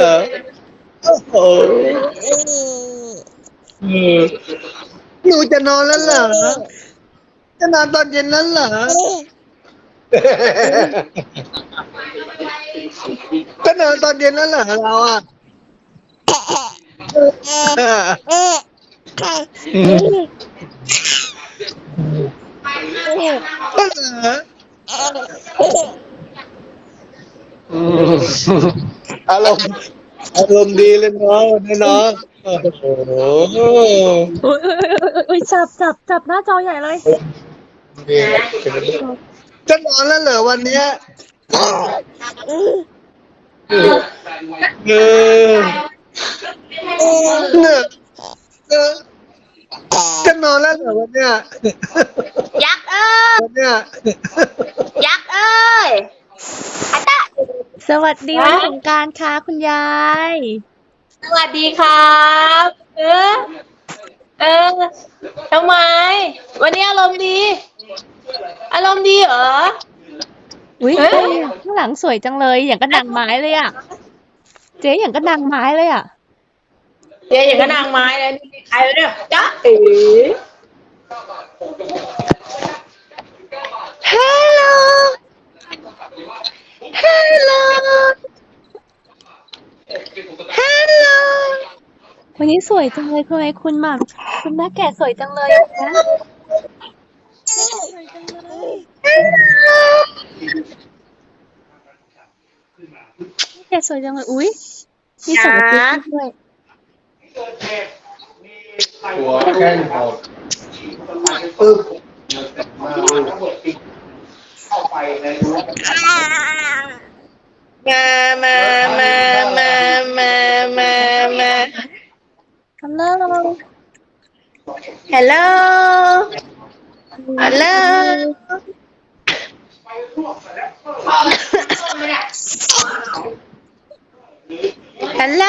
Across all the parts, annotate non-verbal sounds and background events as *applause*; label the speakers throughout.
Speaker 1: เหรอโอ้โหหนูจะนอนแล้วเหรอ จะนอนตอนเย็นแล้วเหรอก็นอนตอนเย็นแล้วเหรอเราอะก็เหรอ อืมอารมณ์อารมณ์ดีเลยเนาะเนี่ยเนาะโอ้โห
Speaker 2: โอ้ยโอ้ยโอ้ยโอ้ยจับจับจับหน้าจอใหญ่เลย
Speaker 1: จะนอนแล้วเหรอวันเนี้ยเออเนี่ยเออจะนอนแล้วเหรอวันเนี้ย
Speaker 3: ยักษ์เอ้ย
Speaker 1: วันเนี้ย
Speaker 3: ยักษ์เอ้ยอาตา
Speaker 2: สวัสดีวันสงกรารค่ะ คุณยาย
Speaker 3: สวัสดีครับ เออ เออทำไม วันนี้อารมณ์ดี อารมณ์ดีเหรอ
Speaker 2: อุ้ย
Speaker 3: เอ๊ะ
Speaker 2: ข้างหลังสวยจังเลย อย่างกระนางไม้เลยอะ เจ๊อย่างกระนางไม้เลยอะ
Speaker 3: เดี๋ยวอย่างกับนางไม้เลยนี่ใครวะเนี่ยจ๊ะเอ๋
Speaker 2: ฮั วันนี้สวยจังเลยทำไมคุณหม่ำคุณแม่แก่สวยจังเลยนะแก่สวยจังเลย อุ้ยมีสวยจริงด้วย
Speaker 1: หัวแข้งหดปึ๊บ
Speaker 3: มาวดเข้าไปในรั้วมามามามามามามา แมวแมวแมวแมวฮัลโหล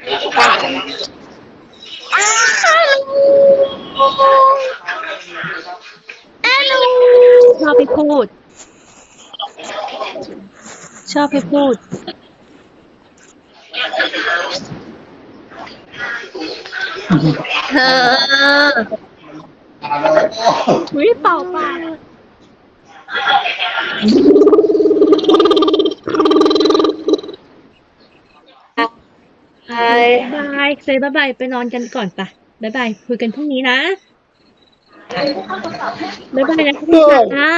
Speaker 2: ชอบให้พูด ชอบให้พูด
Speaker 3: เธอ
Speaker 2: อุ้ยเป่าปาก บายเซบายบายไปนอนกันก่อนปะบายบายคุยกันพรุ่งนี้นะบายบายนะคุณจ้า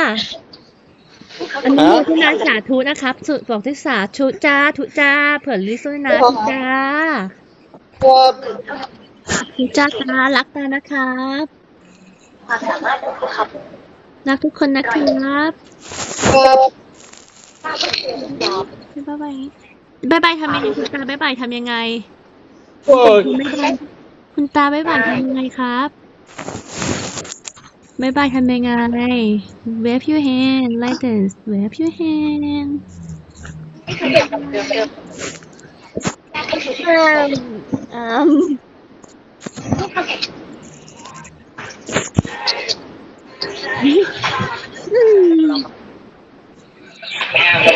Speaker 2: อันนี้ที่นาสาธุนะครับสุดบอกที่สาธุจ้าทุจ้าเผื่อลิซุนะทุจ้า
Speaker 1: ครับ
Speaker 2: ทุจ้าค่ะรักตานะครับ
Speaker 3: ความสามารถครับ
Speaker 2: รักทุกคนนะครับ
Speaker 1: ครับ
Speaker 2: บายบาย บายบายทำยังไงคุณตาบายบายทำยังไง
Speaker 1: โอ้ย
Speaker 2: คุณบายบายคุณตาบายบายทำยังไงครับบายบายทำยังไง wave your hand like this wave your hand อืม
Speaker 1: เอ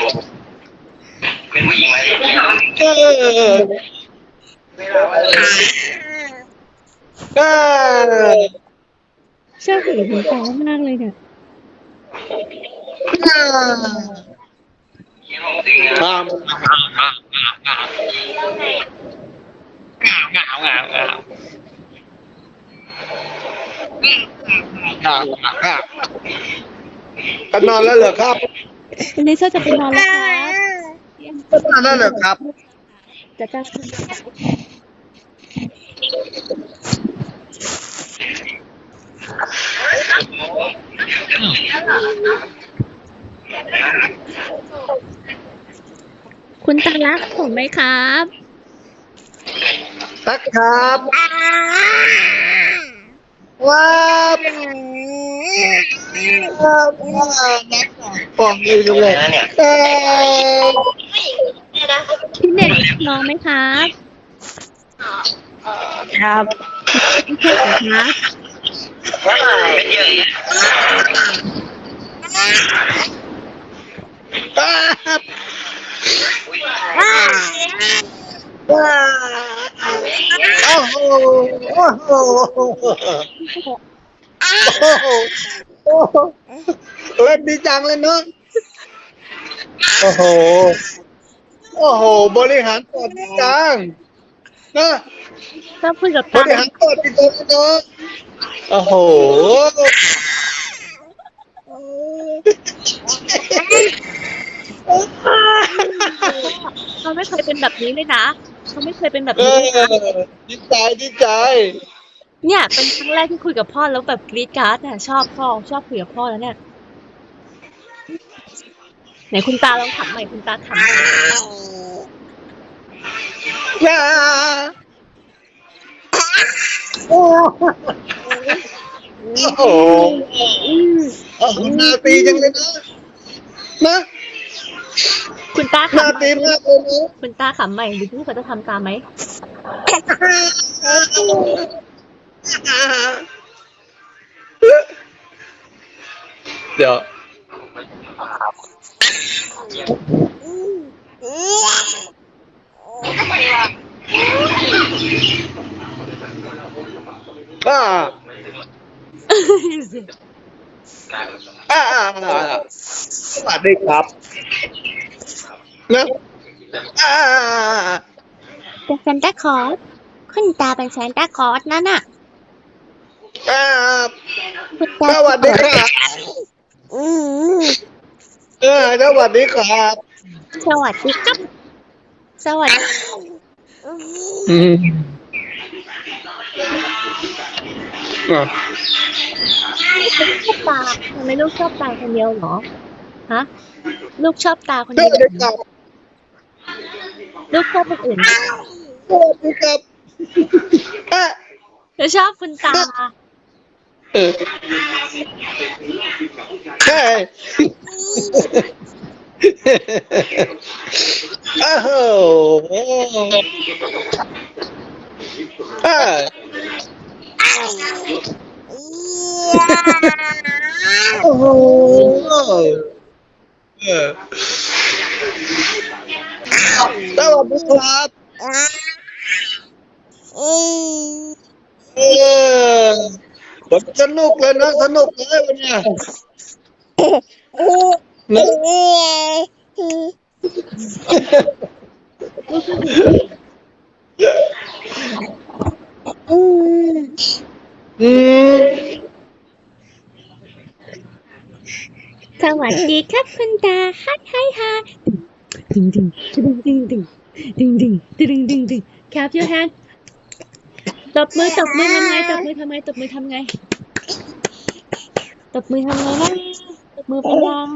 Speaker 1: อเออ
Speaker 2: ชอบเห็นคุณตามากเลยเนี่ย
Speaker 1: ครับก็นอนแล้วเหรอครับ
Speaker 2: วันนี้เชอจะไปนอนแล้วครับ
Speaker 1: ก็นอนแล้วเหรอครับ
Speaker 2: จะจะคุณตารักผมไหมครับ
Speaker 1: นะครับว้าวว้าวปองอยู่ตรงไหนเอ้ย
Speaker 2: นะพี่เน็ตน้องไหมครับ
Speaker 3: ครับ
Speaker 2: ไม่ใช่เหรอครับ
Speaker 1: ครับโอ้โหโอ้โหโอ้โหโอ้โหเล่นดีจังเลยเนาะโอ้โห โอ้โห บริหารตัวดีจังนะ
Speaker 2: ก็พูดกับบตา
Speaker 1: ริหารตัวดีจังเนาะโอ้โห
Speaker 2: เขาไม่เคยเป็นแบบนี้เลยนะเขาไม่เคยเป็นแบบ
Speaker 1: เอ
Speaker 2: นี้
Speaker 1: อ
Speaker 2: เลยนะ
Speaker 1: ดีใจดีใจ
Speaker 2: เนี่ยเป็นครั้งแรกที่คุยกับพ่อแล้วแบบกรี๊ดกราร์ดเนี่ยชอบพ่อชอบคุยกับพ่อแล้วเนี่ย ไหนคุณตาลองถามใหม่คุณตาถาม
Speaker 1: อย่าโอ้โหโอ้โหนาตีจังเลยนะนะ
Speaker 2: คุณตา
Speaker 1: นา
Speaker 2: ขำใหม่
Speaker 1: ตีมากเลยนะ
Speaker 2: คุณตาขำใหม่ดูที่เขาจะทำตามไหม
Speaker 1: เดี๋ยว อ่าอ่าอ่าอ่าสวัสดีครับนะอ่า
Speaker 2: เป็นซานตาคลอสคุณตาเป็นซานตาคลอสนั่นน่ะ
Speaker 1: อ่า
Speaker 2: คุณ
Speaker 1: ส
Speaker 2: ตา
Speaker 1: วัสดีครับเออสวัสดีครับ
Speaker 2: สวัสดีครับ สวัสดี
Speaker 1: อืมอะ
Speaker 2: ชอบตาทำไมลูกชอบตาคนเดียวเหรอ ฮะ ลูกชอบตาคน
Speaker 1: ส
Speaker 2: เดียว
Speaker 1: วัสดีครับ
Speaker 2: ลูกชอบคนอื่นไหม
Speaker 1: สวัสดีครับอะ
Speaker 2: แล้วชอบคุณตา
Speaker 1: เออใช่ oh, man. Ah. oh, no. Tama po lahat. Pag sanok na, sanok na. นะอืม
Speaker 2: สวัสดีครับคุณตาฮัทไฮฮาดึงดึงดึงดึงดึงดึงดึงดึงดึงดึง clap your hand ตบมือตบมือทำไงตบมือทำไงตบมือทำไงตบมือทำไงนะ มือเป็นยัง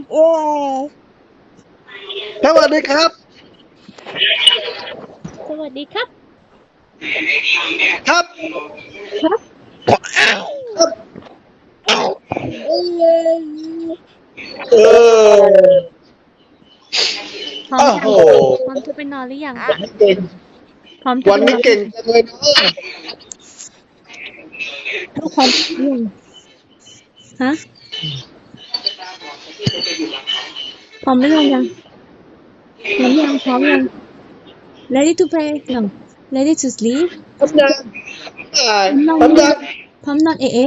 Speaker 1: สวัสดีครับ
Speaker 2: สวัสดีครับ
Speaker 1: ครับ
Speaker 2: ครับ
Speaker 1: เออ
Speaker 2: พร้อม
Speaker 1: โอ้
Speaker 2: ยัง
Speaker 1: โห
Speaker 2: พร้อมจะไปนอนหรือยัง
Speaker 1: เก่ง
Speaker 2: พร้อมจะ
Speaker 1: วัน
Speaker 2: ไปน
Speaker 1: นี้
Speaker 2: อน
Speaker 1: เก่งจังเลยนะ
Speaker 2: พร้อมหรือยังฮะ phòng đấy không nhỉ Lấy đi ăn phóng? Ready to play? No. Ready to sleep?
Speaker 1: Không được. À, không được. Không được. Ế ế.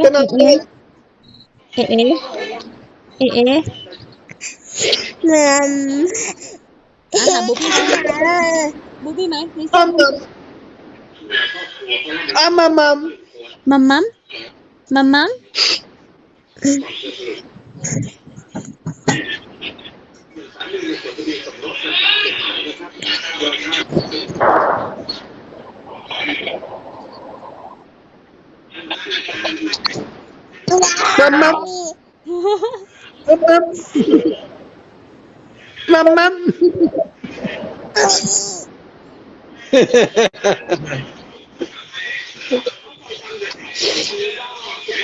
Speaker 1: Ế ế. Ế ế. Ế ế. Lần. À là bố bi mày. Bố bi mày. Không được. À mầm mầm. Mầm mầm? Mầm mầm?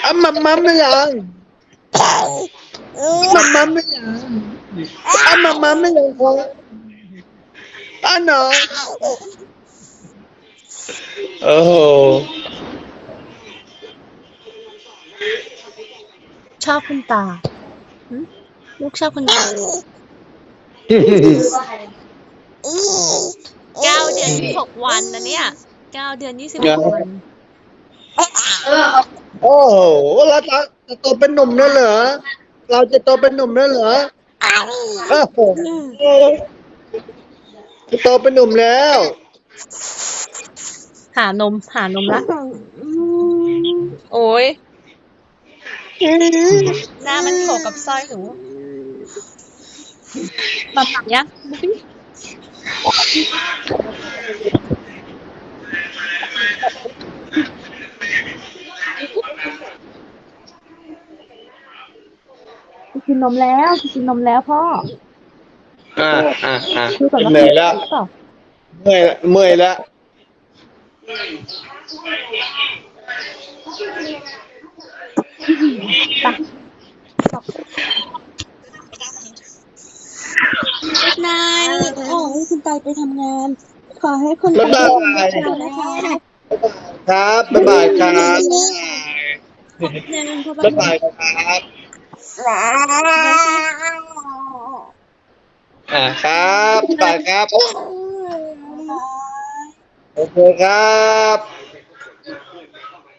Speaker 1: Ăn mắm mắm đấy à Mắm mắm
Speaker 2: đấy à Ăn mắm mắm đấy à Ăn à Oh cho con tà? Lúc sao con tà? *laughs* เก้าเดือนยี่สิบหกวันนะเนี่ยเก้าเดือนยี่สิบหกวัน
Speaker 1: โอ้โหเราจะจะโตเป็นหนุ่มแล้วเหรอ เราจะโตเป็นหนุ่มแล้วเหรอโอ้โหจะโตเป็นหนุ่มแล้ว
Speaker 2: หานม หานมละโอ้ยหน้ามันโขกกับสร้อยหนูมาปักยังบุ๊ค กินนมแล้วกินนมแล้วพ่อ
Speaker 1: อ่าอ่าอ่า
Speaker 2: ดูก่อนว่า
Speaker 1: เหนื่อยแล้ว
Speaker 2: เปล่า
Speaker 1: เมื่อยเมื่อยแล้ว
Speaker 2: นายขอให้ คุณตายไปทำงาน ขอให้คุณ
Speaker 1: บ๊ายบาย
Speaker 2: นะคะ
Speaker 1: ครับบ๊ายบายครับ
Speaker 2: หนึ่งเพราะว่า
Speaker 1: บ๊ายบายครับอ่าครับบ๊ายบายครับ โอเคครับ